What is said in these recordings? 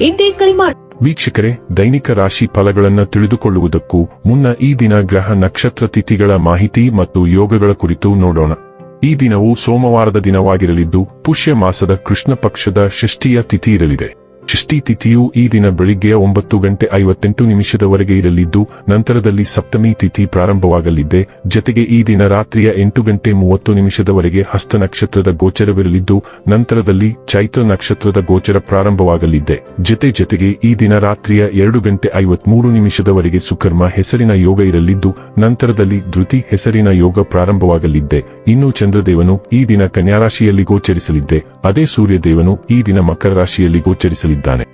ಇಂದೇ ಕರೆ ಮಾಡಿ ವೀಕ್ಷಕರೇ, ದೈನಿಕ ರಾಶಿ ಫಲಗಳನ್ನು ತಿಳಿದುಕೊಳ್ಳುವುದಕ್ಕೂ ಮುನ್ನ ಈ ದಿನ ಗ್ರಹ ನಕ್ಷತ್ರ ತಿಥಿಗಳ ಮಾಹಿತಿ ಮತ್ತು ಯೋಗಗಳ ಕುರಿತು ನೋಡೋಣ. ಈ ದಿನವು ಸೋಮವಾರದ ದಿನವಾಗಿರಲಿದ್ದು ಪುಷ್ಯ ಮಾಸದ ಕೃಷ್ಣ ಪಕ್ಷದ ಷಷ್ಠಿಯ ತಿಥಿ ಇರಲಿದೆ. ಷಷ್ಠಿ ತಿಥಿಯು ಈ ದಿನ ಬೆಳಿಗ್ಗೆಯ ಒಂಬತ್ತು ಗಂಟೆ ಐವತ್ತೆಂಟು ನಿಮಿಷದವರೆಗೆ ಇರಲಿದ್ದು, ನಂತರದಲ್ಲಿ ಸಪ್ತಮಿ ತಿಥಿ ಪ್ರಾರಂಭವಾಗಲಿದೆ. ಜತೆಗೆ ಈ ದಿನ ರಾತ್ರಿಯ ಎಂಟು ಗಂಟೆ ಮೂವತ್ತು ನಿಮಿಷದವರೆಗೆ ಹಸ್ತ ನಕ್ಷತ್ರದ ಗೋಚರವಿರಲಿದ್ದು, ನಂತರದಲ್ಲಿ ಚೈತ್ರ ನಕ್ಷತ್ರದ ಗೋಚರ ಪ್ರಾರಂಭವಾಗಲಿದೆ. ಜತೆ ಜತೆಗೆ ಈ ದಿನ ರಾತ್ರಿಯ ಎರಡು ಗಂಟೆ ಐವತ್ಮೂರು ನಿಮಿಷದವರೆಗೆ ಸುಕರ್ಮ ಹೆಸರಿನ ಯೋಗ ಇರಲಿದ್ದು, ನಂತರದಲ್ಲಿ ಧೃತಿ ಹೆಸರಿನ ಯೋಗ ಪ್ರಾರಂಭವಾಗಲಿದೆ. ಇನ್ನು ಚಂದ್ರದೇವನು ಈ ದಿನ ಕನ್ಯಾರಾಶಿಯಲ್ಲಿ ಗೋಚರಿಸಲಿದ್ದೆ. ಅದೇ ಸೂರ್ಯದೇವನು ಈ ದಿನ ಮಕರ ರಾಶಿಯಲ್ಲಿ ಗೋಚರಿಸಲಿದ್ದಾನೆ.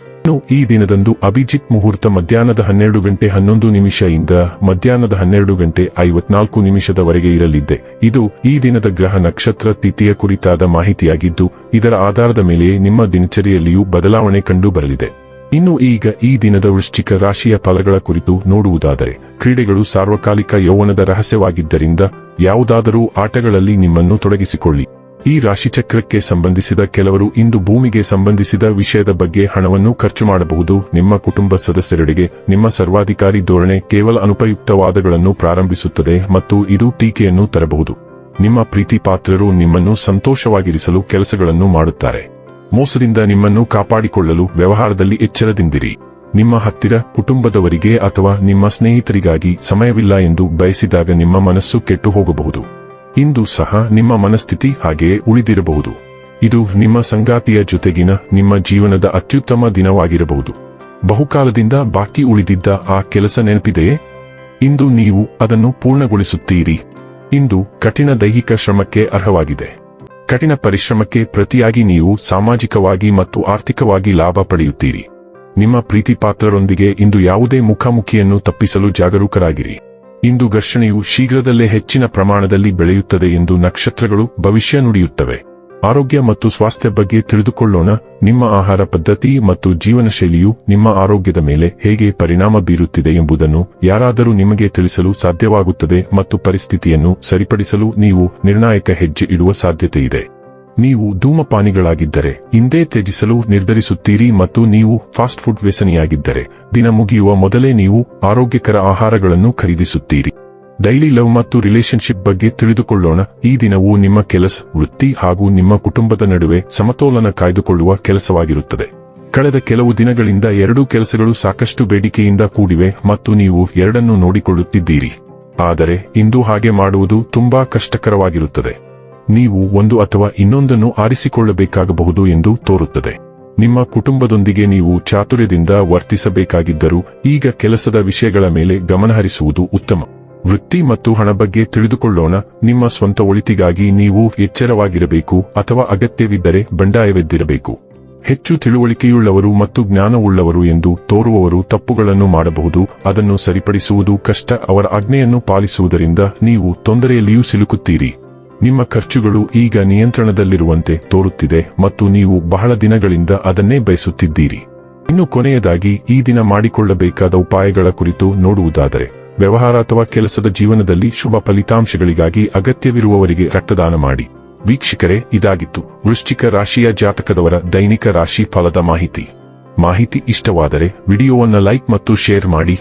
ಈ ದಿನದಂದು ಅಭಿಜಿತ್ ಮುಹೂರ್ತ ಮಧ್ಯಾಹ್ನದ ಹನ್ನೆರಡು ಗಂಟೆ ಹನ್ನೊಂದು ನಿಮಿಷ ಇಂದ ಮಧ್ಯಾಹ್ನದ ಹನ್ನೆರಡು ಗಂಟೆ ಐವತ್ನಾಲ್ಕು ನಿಮಿಷದವರೆಗೆ ಇರಲಿದ್ದೆ. ಇದು ಈ ದಿನದ ಗ್ರಹ ನಕ್ಷತ್ರ ತಿಥಿಯ ಕುರಿತಾದ ಮಾಹಿತಿಯಾಗಿದ್ದು, ಇದರ ಆಧಾರದ ಮೇಲೆ ನಿಮ್ಮ ದಿನಚರಿಯಲ್ಲಿಯೂ ಬದಲಾವಣೆ ಕಂಡು ಬರಲಿದೆ ಇನ್ನು ಈಗ ಈ ದಿನದ ವೃಶ್ಚಿಕ ರಾಶಿಯ ಫಲಗಳ ಕುರಿತು ನೋಡುವುದಾದರೆ, ಕ್ರೀಡೆಗಳು ಸಾರ್ವಕಾಲಿಕ ಯೌವನದ ರಹಸ್ಯವಾಗಿದ್ದರಿಂದ ಯಾವುದಾದರೂ ಆಟಗಳಲ್ಲಿ ನಿಮ್ಮನ್ನು ತೊಡಗಿಸಿಕೊಳ್ಳಿ. ಈ ರಾಶಿಚಕ್ರಕ್ಕೆ ಸಂಬಂಧಿಸಿದ ಕೆಲವರು ಇಂದು ಭೂಮಿಗೆ ಸಂಬಂಧಿಸಿದ ವಿಷಯದ ಬಗ್ಗೆ ಹಣವನ್ನು ಖರ್ಚು ಮಾಡಬಹುದು. ನಿಮ್ಮ ಕುಟುಂಬ ಸದಸ್ಯರೆಡೆಗೆ ನಿಮ್ಮ ಸರ್ವಾಧಿಕಾರಿ ಧೋರಣೆ ಕೇವಲ ಅನುಪಯುಕ್ತವಾದಗಳನ್ನು ಪ್ರಾರಂಭಿಸುತ್ತದೆ ಮತ್ತು ಇದು ಟೀಕೆಯನ್ನು ತರಬಹುದು. ನಿಮ್ಮ ಪ್ರೀತಿ ಪಾತ್ರರು ನಿಮ್ಮನ್ನು ಸಂತೋಷವಾಗಿರಿಸಲು ಕೆಲಸಗಳನ್ನು ಮಾಡುತ್ತಾರೆ. ಮೋಸದಿಂದ ನಿಮ್ಮನ್ನು ಕಾಪಾಡಿಕೊಳ್ಳಲು ವ್ಯವಹಾರದಲ್ಲಿ ಎಚ್ಚರದಿಂದಿರಿ. ನಿಮ್ಮ ಹತ್ತಿರ ಕುಟುಂಬದವರಿಗೆ ಅಥವಾ ನಿಮ್ಮ ಸ್ನೇಹಿತರಿಗಾಗಿ ಸಮಯವಿಲ್ಲ ಎಂದು ಬಯಸಿದಾಗ ನಿಮ್ಮ ಮನಸ್ಸು ಕೆಟ್ಟು ಹೋಗಬಹುದು. ಇಂದು ಸಹ ನಿಮ್ಮ ಮನಸ್ಥಿತಿ ಹಾಗೆಯೇ ಉಳಿದಿರಬಹುದು. ಇದು ನಿಮ್ಮ ಸಂಗಾತಿಯ ಜೊತೆಗಿನ ನಿಮ್ಮ ಜೀವನದ ಅತ್ಯುತ್ತಮ ದಿನವಾಗಿರಬಹುದು. ಬಹುಕಾಲದಿಂದ ಬಾಕಿ ಉಳಿದಿದ್ದ ಆ ಕೆಲಸ ನೆನಪಿದೆಯೇ? ಇಂದು ನೀವು ಅದನ್ನು ಪೂರ್ಣಗೊಳಿಸುತ್ತೀರಿ. ಇಂದು ಕಠಿಣ ದೈಹಿಕ ಶ್ರಮಕ್ಕೆ ಅರ್ಹವಾಗಿದೆ. ಕಠಿಣ ಪರಿಶ್ರಮಕ್ಕೆ ಪ್ರತಿಯಾಗಿ ನೀವು ಸಾಮಾಜಿಕವಾಗಿ ಮತ್ತು ಆರ್ಥಿಕವಾಗಿ ಲಾಭ ಪಡೆಯುತ್ತೀರಿ. ನಿಮ್ಮ ಪ್ರೀತಿ ಪಾತ್ರರೊಂದಿಗೆ ಇಂದು ಯಾವುದೇ ಮುಖಾಮುಖಿಯನ್ನು ತಪ್ಪಿಸಲು ಜಾಗರೂಕರಾಗಿರಿ. ಇಂದು ಘರ್ಷಣೆಯು ಶೀಘ್ರದಲ್ಲೇ ಹೆಚ್ಚಿನ ಪ್ರಮಾಣದಲ್ಲಿ ಬೆಳೆಯುತ್ತದೆ ಎಂದು ನಕ್ಷತ್ರಗಳು ಭವಿಷ್ಯ ನುಡಿಯುತ್ತವೆ. ಆರೋಗ್ಯ ಮತ್ತು ಸ್ವಾಸ್ಥ್ಯ ಬಗ್ಗೆ ತಿಳಿದುಕೊಳ್ಳೋಣ. ನಿಮ್ಮ ಆಹಾರ ಪದ್ಧತಿ ಮತ್ತು ಜೀವನ ಶೈಲಿಯು ನಿಮ್ಮ ಆರೋಗ್ಯದ ಮೇಲೆ ಹೇಗೆ ಪರಿಣಾಮ ಬೀರುತ್ತಿದೆ ಎಂಬುದನ್ನು ಯಾರಾದರೂ ನಿಮಗೆ ತಿಳಿಸಲು ಸಾಧ್ಯವಾಗುತ್ತದೆ ಮತ್ತು ಪರಿಸ್ಥಿತಿಯನ್ನು ಸರಿಪಡಿಸಲು ನೀವು ನಿರ್ಣಾಯಕ ಹೆಜ್ಜೆ ಇಡುವ ಸಾಧ್ಯತೆಯಿದೆ. ನೀವು ಧೂಮಪಾನಿಗಳಾಗಿದ್ದರೆ, ಹಿಂದೆ ತ್ಯಜಿಸಲು ನಿರ್ಧರಿಸುತ್ತೀರಿ ಮತ್ತು ನೀವು ಫಾಸ್ಟ್ ಫುಡ್ ವ್ಯಸನಿಯಾಗಿದ್ದರೆ, ದಿನ ಮುಗಿಯುವ ಮೊದಲೇ ನೀವು ಆರೋಗ್ಯಕರ ಆಹಾರಗಳನ್ನು ಖರೀದಿಸುತ್ತೀರಿ. ಡೈಲಿ ಲವ್ ಮತ್ತು ರಿಲೇಶನ್ಶಿಪ್ ಬಗ್ಗೆ ತಿಳಿದುಕೊಳ್ಳೋಣ. ಈ ದಿನವು ನಿಮ್ಮ ಕೆಲಸ, ವೃತ್ತಿ ಹಾಗೂ ನಿಮ್ಮ ಕುಟುಂಬದ ನಡುವೆ ಸಮತೋಲನ ಕಾಯ್ದುಕೊಳ್ಳುವ ಕೆಲಸವಾಗಿರುತ್ತದೆ. ಕಳೆದ ಕೆಲವು ದಿನಗಳಿಂದ ಎರಡೂ ಕೆಲಸಗಳು ಸಾಕಷ್ಟು ಬೇಡಿಕೆಯಿಂದ ಕೂಡಿವೆ ಮತ್ತು ನೀವು ಎರಡನ್ನೂ ನೋಡಿಕೊಳ್ಳುತ್ತಿದ್ದೀರಿ. ಆದರೆ, ಇಂದು ಹಾಗೆ ಮಾಡುವುದು ತುಂಬಾ ಕಷ್ಟಕರವಾಗಿರುತ್ತದೆ. ನೀವು ಒಂದು ಅಥವಾ ಇನ್ನೊಂದನ್ನು ಆರಿಸಿಕೊಳ್ಳಬೇಕಾಗಬಹುದು ಎಂದು ತೋರುತ್ತದೆ. ನಿಮ್ಮ ಕುಟುಂಬದೊಂದಿಗೆ ನೀವು ಚಾತುರ್ಯದಿಂದ ವರ್ತಿಸಬೇಕಾಗಿದ್ದರೂ ಈಗ ಕೆಲಸದ ವಿಷಯಗಳ ಮೇಲೆ ಗಮನಹರಿಸುವುದು ಉತ್ತಮ. ವೃತ್ತಿ ಮತ್ತು ಹಣ ಬಗ್ಗೆ ತಿಳಿದುಕೊಳ್ಳೋಣ. ನಿಮ್ಮ ಸ್ವಂತ ಒಳಿತಿಗಾಗಿ ನೀವು ಎಚ್ಚರವಾಗಿರಬೇಕು ಅಥವಾ ಅಗತ್ಯವಿದ್ದರೆ ಬಂಡಾಯವೆದ್ದಿರಬೇಕು. ಹೆಚ್ಚು ತಿಳುವಳಿಕೆಯುಳ್ಳವರು ಮತ್ತು ಜ್ಞಾನವುಳ್ಳವರು ಎಂದು ತೋರುವವರು ತಪ್ಪುಗಳನ್ನು ಮಾಡಬಹುದು. ಅದನ್ನು ಸರಿಪಡಿಸುವುದು ಕಷ್ಟ. ಅವರ ಆಜ್ಞೆಯನ್ನು ಪಾಲಿಸುವುದರಿಂದ ನೀವು ತೊಂದರೆಯಲ್ಲಿಯೂ ಸಿಲುಕುತ್ತೀರಿ. ನಿಮ್ಮ ಖರ್ಚುಗಳು ಈಗ ನಿಯಂತ್ರಣದಲ್ಲಿರುವಂತೆ ತೋರುತ್ತಿದೆ ಮತ್ತು ನೀವು ಬಹಳ ದಿನಗಳಿಂದ ಅದನ್ನೇ ಬಯಸುತ್ತಿದ್ದೀರಿ. ಇನ್ನು ಕೊನೆಯದಾಗಿ, ಈ ದಿನ ಮಾಡಿಕೊಳ್ಳಬೇಕಾದ ಉಪಾಯಗಳ ಕುರಿತು ನೋಡುವುದಾದರೆ, ವ್ಯವಹಾರ ಅಥವಾ ಕೆಲಸದ ಜೀವನದಲ್ಲಿ ಶುಭ ಫಲಿತಾಂಶಗಳಿಗಾಗಿ ಅಗತ್ಯವಿರುವವರಿಗೆ ರಕ್ತದಾನ ಮಾಡಿ. ವೀಕ್ಷಕರೇ, ಇದಾಗಿತ್ತು. ವೃಶ್ಚಿಕ ರಾಶಿಯ ಜಾತಕದವರ ದೈನಿಕ ರಾಶಿ ಫಲದ ಮಾಹಿತಿ. ಮಾಹಿತಿ ಇಷ್ಟವಾದರೆ, ವಿಡಿಯೋವನ್ನು ಲೈಕ್ ಮತ್ತು ಶೇರ್ ಮಾಡಿ.